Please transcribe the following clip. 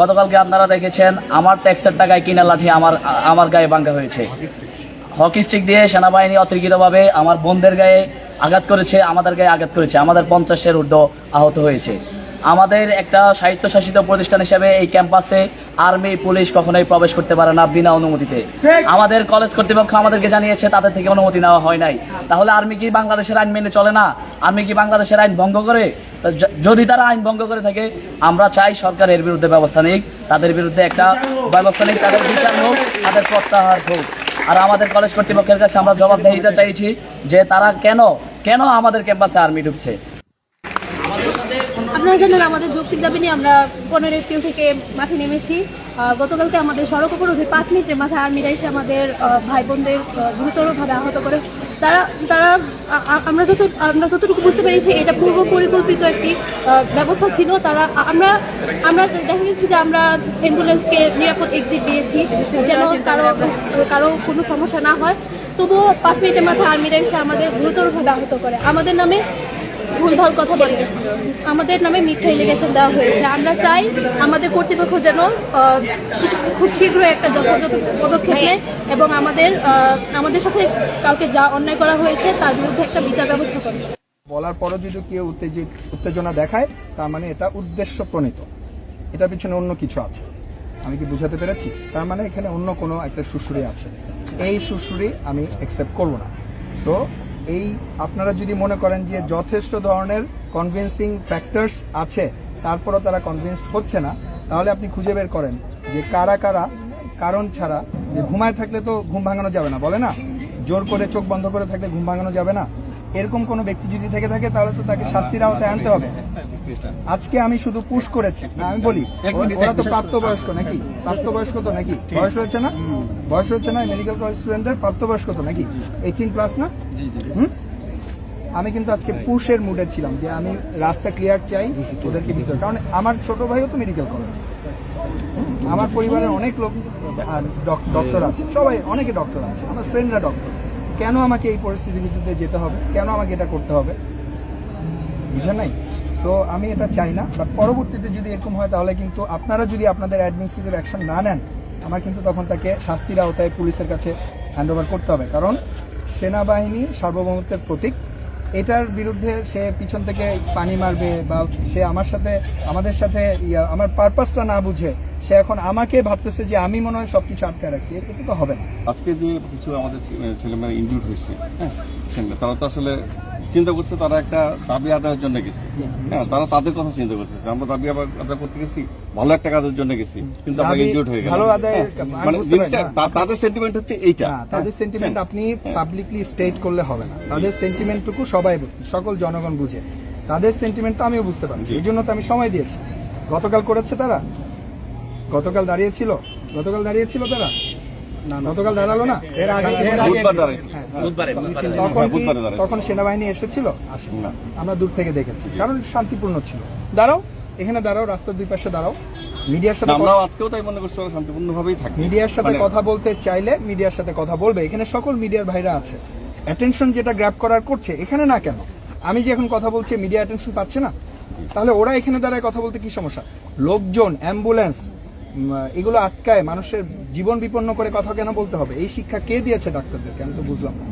গতকালকে আপনারা দেখেছেন, আমার ট্যাক্সের টাকায় কিনা লাঠি আমার আমার গায়ে ভাঙ্গা হয়েছে। হকি স্টিক দিয়ে সেনাবাহিনী অতিরিক্তভাবে আমার বোনদের গায়ে আঘাত করেছে, আমাদের গায়ে আঘাত করেছে, আমাদের পঞ্চাশের ঊর্ধ্ব আহত হয়েছে। আমাদের একটা স্বায়ত্তশাসিত প্রতিষ্ঠান হিসেবে এই ক্যাম্পাসে আর্মি পুলিশ কখনোই প্রবেশ করতে পারে না বিনা অনুমতিতে। আমাদের কলেজ কর্তৃপক্ষ আমাদেরকে জানিয়েছে তাদের থেকে অনুমতি নেওয়া হয় নাই। তাহলে আর্মি কি বাংলাদেশের আইন মেনে চলে না? আর্মি কি বাংলাদেশের আইন ভঙ্গ করে? যদি তারা আইন ভঙ্গ করে থাকে আমরা চাই সরকার এর বিরুদ্ধে ব্যবস্থা নিক তাদের বিরুদ্ধে একটা ব্যবস্থা নিক তাদের বিচার হোক তাদের প্রত্যাহার হোক। আর আমাদের কলেজ কর্তৃপক্ষের কাছে আমরা জবাবদিহিতা চাইছি যে তারা কেন কেন আমাদের ক্যাম্পাসে আর্মি ঢুকছে? আপনারা জানেন আমাদের যৌক্তিক দাবি নিয়ে আমরা পনেরো এপ্রিল থেকে মাঠে নেমেছি। গতকালকে আমাদের সড়ক অবরোধে পাঁচ মিনিটের মাথায় আর্মিরা এসে আমাদের ভাই বোনদের গুরুতরভাবে আহত করে। তারা তারা আমরা যত, আমরা যতটুকু বুঝতে পেরেছি, এটা পূর্ব পরিকল্পিত একটি ব্যবস্থা ছিল। তারা আমরা আমরা দেখা গেছি যে আমরা অ্যাম্বুলেন্সকে নিরাপদ এক্সিট দিয়েছি, যেন কারও কারও কোনো সমস্যা না হয়। তবুও পাঁচ মিনিটের মাথায় আর্মিরা এসে আমাদের গুরুতরভাবে আহত করে। আমাদের নামে ভুলভাল কথা বলে আমাদের নামে মিথ্যা ইলিগেশন দেওয়া হয়েছে। আমরা চাই আমাদের কর্তৃপক্ষ যেন খুব শীঘ্রই একটা যথাযথ পদক্ষেপ নেয় এবং আমাদের আমাদের সাথে কালকে যা অন্যায় করা হয়েছে তার বিরুদ্ধে একটা বিচার ব্যবস্থা করে বলার পরও যদি কেউ উত্তেজিত, উত্তেজনা দেখায়, তার মানে এটা উদ্দেশ্য প্রণীত এটার পিছনে অন্য কিছু আছে। আমি কি বুঝাতে পেরেছি? তার মানে এখানে অন্য কোনো একটা সুশুরি আছে। এই সুশুরি আমি অ্যাকসেপ্ট করব না। তো এই আপনারা যদি মনে করেন যে যথেষ্ট ধরনের কনভিন্সিং ফ্যাক্টরস আছে, তারপরও তারা কনভিন্সড হচ্ছে না, তাহলে আপনি খুঁজে বের করেন যে কারা কারা, কারণ ছাড়া, যে ঘুমায় থাকলে তো ঘুম ভাঙানো যাবে না, বলে না? জোর করে চোখ বন্ধ করে থাকলে ঘুম ভাঙানো যাবে না? এরকম কোনো ব্যক্তি যদি থেকে থাকে, তাহলে তো তাকে শাস্তির আওতায় আনতে হবে। আজকে আমি শুধু পুশ করেছি। না আমি বলি ওরা তো প্রাপ্তবয়স্ক নাকি? প্রাপ্তবয়স্ক তো নাকি? বয়স হচ্ছে না? বয়স হচ্ছে না মেডিকেল কলেজ স্টুডেন্টদের প্রাপ্তবয়স্ক তো নাকি? এইটিন প্লাস না? হুম? আমি কিন্তু আজকে পুশের মুডে ছিলাম যে আমি রাস্তা ক্লিয়ার চাই ওদেরকে ভিতরে। কারণ আমার ছোট ভাইও তো মেডিকেল কলেজ আমার পরিবারের অনেক লোক ডক্টর আছে। সবাই অনেকে ডক্টর আছে। আমার ফ্রেন্ডরা ডক্টর কেন আমাকে এই পরিস্থিতির ভিত্তিতে যেতে হবে? কেন আমাকে এটা করতে হবে? বুঝে নাই? সো আমি এটা চাই না বাট পরবর্তীতে যদি এরকম হয়, তাহলে কিন্তু আপনারা যদি আপনাদের অ্যাডমিনিস্ট্রেটিভ অ্যাকশন না নেন, আমার কিন্তু তখন তাকে শাস্তির আওতায় পুলিশের কাছে হ্যান্ড ওভার করতে হবে। কারণ সেনাবাহিনী সার্বভৌমত্বের প্রতীক। এটার বিরুদ্ধে সে পিছন থেকে পানি মারবে বা সে আমার সাথে, আমাদের সাথে আমার পারপাসটা না বুঝে, সে এখন আমাকে ভাবতেছে যে আমি মনে হয় সব কিছু আটকে রাখছি। এটা তো হবে না। আজকে যে কিছু আমাদের ছেলেমেয়েরা ইনজুর্ড হয়েছে হ্যাঁ তারা তো আসলে চিন্তা করছে তারা একটা দাবি আদায়ের জন্য গেছে। হ্যাঁ তারা তাদের কথা চিন্তা করছে আমরা দাবি আদায় করতে গেছি ভালো একটা কাজের জন্য গেছি কিন্তু আমরা দাবি ইনজুর্ড হয়ে আদায়ের হ্যাঁ, মানে জিনিসটা। তা- তাদের সেন্টিমেন্ট হচ্ছে এইটা। তাদের হ্যাঁ, সেন্টিমেন্ট হ্যাঁ। আপনি পাবলিকলি স্টেট করলে হবে না। তাদের সেন্টিমেন্টটুকু সবাই সকল জনগণ বুঝে। তাদের সেন্টিমেন্টটা আমিও বুঝতে পারছি। এই জন্য তো আমি সময় দিয়েছি। গতকাল করেছে তারা? গতকাল দাঁড়িয়েছিল? গতকাল দাঁড়িয়েছিল তারা? গতকাল দাঁড়াল না? এর আগে দাঁড়াইছে। তখন কি বুধবারে দাঁড়াইছে। তখন সেনাবাহিনী এসেছিল। আমরা দূর থেকে দেখেছি। কারণ শান্তিপূর্ণ ছিল। দাঁড়াও এখানে দাঁড়াও রাস্তার দুই পাশে দাঁড়াও। মিডিয়ার সাথে আমরাও আজকেও তাই মনে করছি শান্তিপূর্ণভাবেই থাকবে। মিডিয়ার সাথে মানে- কথা বলতে চাইলে মিডিয়ার সাথে কথা বলবে। এখানে সকল মিডিয়ার ভাইরা আছে। অ্যাটেনশন যেটা গ্র্যাব করার করছে এখানে না কেন? আমি যে এখন কথা বলছি মিডিয়া অ্যাটেনশন পাচ্ছে না? তাহলে ওরা এখানে দাঁড়ায় কথা বলতে কি সমস্যা? লোকজন অ্যাম্বুলেন্স এগুলো আটকায় মানুষের জীবন বিপন্ন করে কথা কেন বলতে হবে? এই শিক্ষা কে দিয়েছে ডাক্তারদেরকে? আমি তো বুঝলাম না।